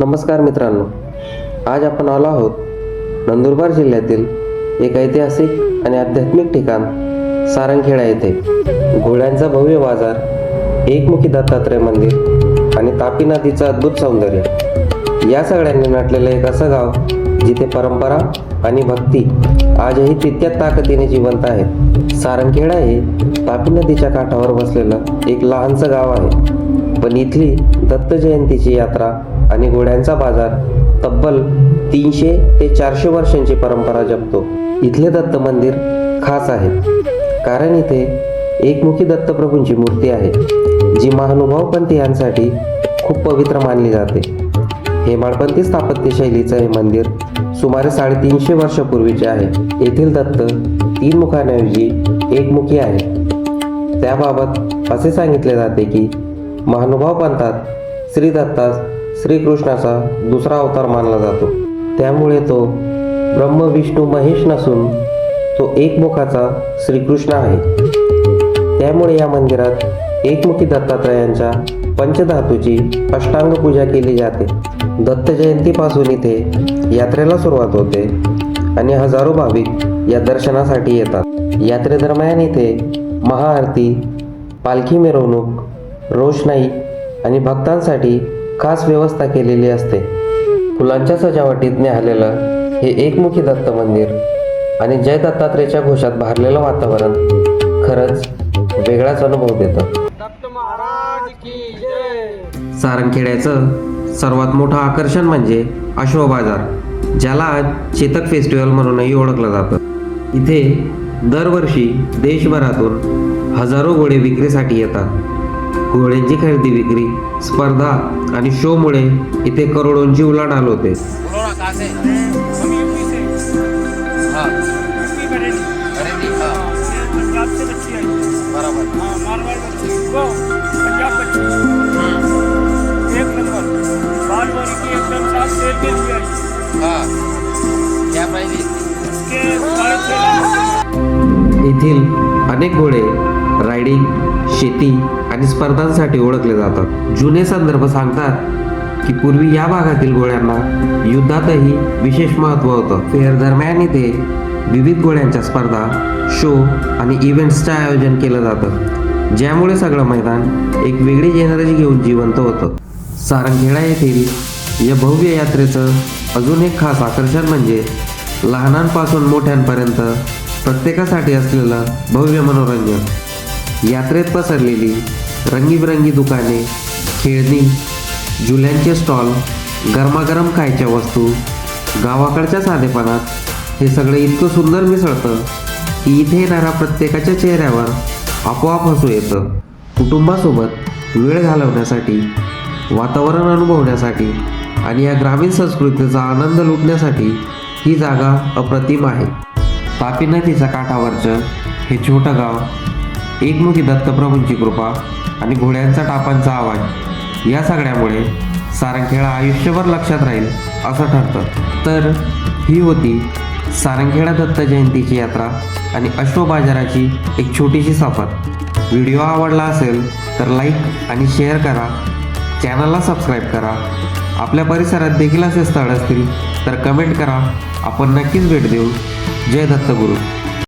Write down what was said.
नमस्कार मित्रांनो. आज आपण आलो आहोत नंदुरबार जिल्ह्यातील एक ऐतिहासिक आणि आध्यात्मिक ठिकाण सारंगखेडा येथे. घोड्यांचा भव्य बाजार एकमुखी दत्तात्रय मंदिर आणि तापी नदीचं अद्भुत सौंदर्य. या सगळ्यांनी नटलेलं एक असं गाव जिथे परंपरा आणि भक्ती आजही तितक्याच ताकदीने जिवंत आहेत. सारंगखेडा हे तापी नदीच्या काठावर बसलेलं एक लहानसं गाव आहे. पण इथली दत्त जयंतीची यात्रा आणि घोड्यांचा बाजार तब्बल तीनशे ते चारशे वर्षांची परंपरा जपतो. इथले दत्त मंदिर खास आहे कारण इथे एकमुखी दत्तप्रभूंची मूर्ती आहे जी महानुभाव पंथीयांसाठी खूप पवित्र मानली जाते. हेमाडपंथी स्थापत्यशैलीचं हे मंदिर सुमारे साडेतीनशे वर्षापूर्वीचे आहे. येथील दत्त तीन मुखांऐवजी एकमुखी आहे त्याबाबत असे सांगितले जाते की महानुभाव पंथात श्री दत्तास श्रीकृष्णाचा दुसरा अवतार मानला जातो. त्यामुळे तो ब्रह्म विष्णू महेश नसून तो एकमुखाचा श्रीकृष्ण आहे. त्यामुळे या मंदिरात एकमुखी दत्तात्रयांच्या पंचधातूची अष्टांग पूजा केली जाते. दत्त जयंतीपासून इथे यात्रेला सुरुवात होते आणि हजारो भाविक या दर्शनासाठी येतात. यात्रेदरम्यान इथे महाआरती पालखी मिरवणूक रोषणाई आणि भक्तांसाठी खास व्यवस्था केलेली असते. फुलांच्या सजावटीत न्याहालेलं हे एकमुखी दत्त मंदिर आणि जय दत्तात्रेयच्या घोषात भारलेलं वातावरण खरंच वेगळाच अनुभव देतं. दत्त महाराज की जय. सारंगखेड्याचं सर्वात मोठं आकर्षण म्हणजे अश्व बाजार ज्याला आज चेतक फेस्टिवल म्हणूनही ओळखलं जातं. इथे दरवर्षी देशभरातून हजारो घोडे विक्रीसाठी येतात. घोड्यांची खरेदी विक्री स्पर्धा आणि शोमुळे इथे करोडोंची उलाढाल होते. येथील अनेक घोडे रायडिंग शेती आणि स्पर्धांसाठी ओळखले जातात. जुने संदर्भ सांगतात की पूर्वी या भागातील गोळ्यांना युद्धातही विशेष महत्त्व होतं. फेअर दरम्यान इथे विविध गोळ्यांच्या स्पर्धा शो आणि इव्हेंट्सचं आयोजन केलं जातं. ज्यामुळे सगळं मैदान एक वेगळीच एनर्जी घेऊन जिवंत होतं. सारंगखेडा येथील या भव्य यात्रेचं अजून एक खास आकर्षण म्हणजे लहानांपासून मोठ्यांपर्यंत प्रत्येकासाठी असलेलं भव्य मनोरंजन. यात्रेत पसरलेली रंगीबिरंगी दुकाने खेळणी झुल्यांचे स्टॉल गरमागरम खायच्या वस्तू गावाकडच्या साधेपणात हे सगळं इतकं सुंदर मिसळतं की इथे येणाऱ्या प्रत्येकाच्या चेहऱ्यावर आपोआप हसू येतं. कुटुंबासोबत वेळ घालवण्यासाठी वातावरण अनुभवण्यासाठी आणि या ग्रामीण संस्कृतीचा आनंद लुटण्यासाठी ही जागा अप्रतिम आहे. तापी नदीच्या काठावरचं हे छोटं गाव एकमुखी दत्तप्रभूंची कृपा आणि घोड्यांचा टापांचा आवाज. या सगळ्यामुळे सारंगखेडा आयुष्यभर लक्षात राहील असं ठरतं. तर ही होती सारंगखेडा दत्त जयंतीची यात्रा आणि अश्व बाजाराची एक छोटीशी सफर. व्हिडिओ आवडला असेल तर लाईक आणि शेअर करा. चॅनलला सबस्क्राईब करा. आपल्या परिसरात देखील असे स्थळ असतील तर कमेंट करा. आपण नक्कीच भेट देऊ. जय दत्तगुरू.